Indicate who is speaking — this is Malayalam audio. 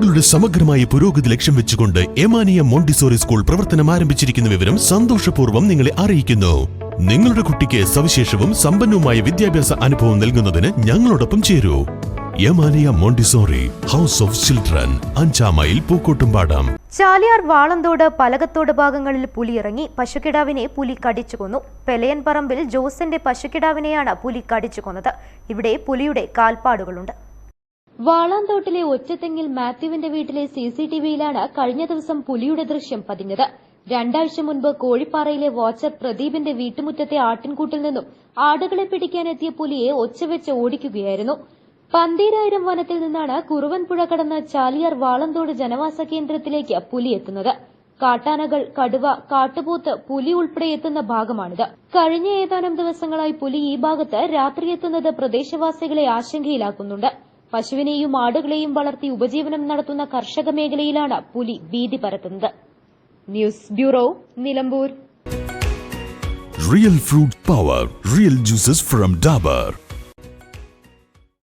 Speaker 1: കുട്ടികളുടെ സമഗ്രമായ പുരോഗതി ലക്ഷ്യം വെച്ചുകൊണ്ട് എമാനിയ മോണ്ടിസോറി സ്കൂൾ പ്രവർത്തനം ആരംഭിച്ചിരിക്കുന്ന വിവരം സന്തോഷപൂർവം നിങ്ങളെ അറിയിക്കുന്നു. നിങ്ങളുടെ കുട്ടിക്ക് സവിശേഷവും സമ്പന്നവുമായ വിദ്യാഭ്യാസ അനുഭവം നൽകുന്നതിന് ഞങ്ങളോടൊപ്പം ചേരൂ. Yamaniya Montessori house of children അഞ്ചാം മൈൽ പൂക്കോട്ടുംപാടം.
Speaker 2: ചാലിയാർ വാളന്തോട് പലകത്തോട് ഭാഗങ്ങളിൽ പുലി ഇറങ്ങി പശുക്കിടാവിനെ പുലി കടിച്ചു കൊന്നു. പെലയൻ പറമ്പിൽ ജോസിന്റെ പശുക്കിടാവിനെയാണ് പുലി കടിച്ചു കൊന്നത്. ഇവിടെ പുലിയുടെ കാൽപ്പാടുകളുണ്ട്. വാളാന്തോട്ടിലെ ഒറ്റത്തെങ്ങിൽ മാത്യുവിന്റെ വീട്ടിലെ സിസിടിവിയിലാണ് കഴിഞ്ഞ ദിവസം പുലിയുടെ ദൃശ്യം പതിഞ്ഞത്. രണ്ടാഴ്ച മുൻപ് കോഴിപ്പാറയിലെ വാച്ചർ പ്രദീപിന്റെ വീട്ടുമുറ്റത്തെ ആട്ടിൻകൂട്ടിൽ നിന്നും ആടുകളെ പിടിക്കാനെത്തിയ പുലിയെ ഒച്ചവെച്ച് ഓടിക്കുകയായിരുന്നു. പന്തീരായിരം വനത്തിൽ നിന്നാണ് കുറുവൻപുഴ കടന്ന് ചാലിയാർ വാളന്തോട് ജനവാസ കേന്ദ്രത്തിലേക്ക് പുലി എത്തുന്നത്. കാട്ടാനകൾ കടുവ കാട്ടുപോത്ത് പുലി ഉൾപ്പെടെ എത്തുന്ന ഭാഗമാണിത്. കഴിഞ്ഞ ഏതാനും ദിവസങ്ങളായി പുലി ഈ ഭാഗത്ത് രാത്രി എത്തുന്നത് പ്രദേശവാസികളെ ആശങ്കയിലാക്കുന്നുണ്ട്. പശുവിനെയും ആടുകളെയും വളർത്തി ഉപജീവനം നടത്തുന്ന കർഷക മേഖലയിലാണ് പുലി ഭീതി പരത്തുന്നത്. News bureau Nilambur.
Speaker 1: Real fruit power real juices from Dabur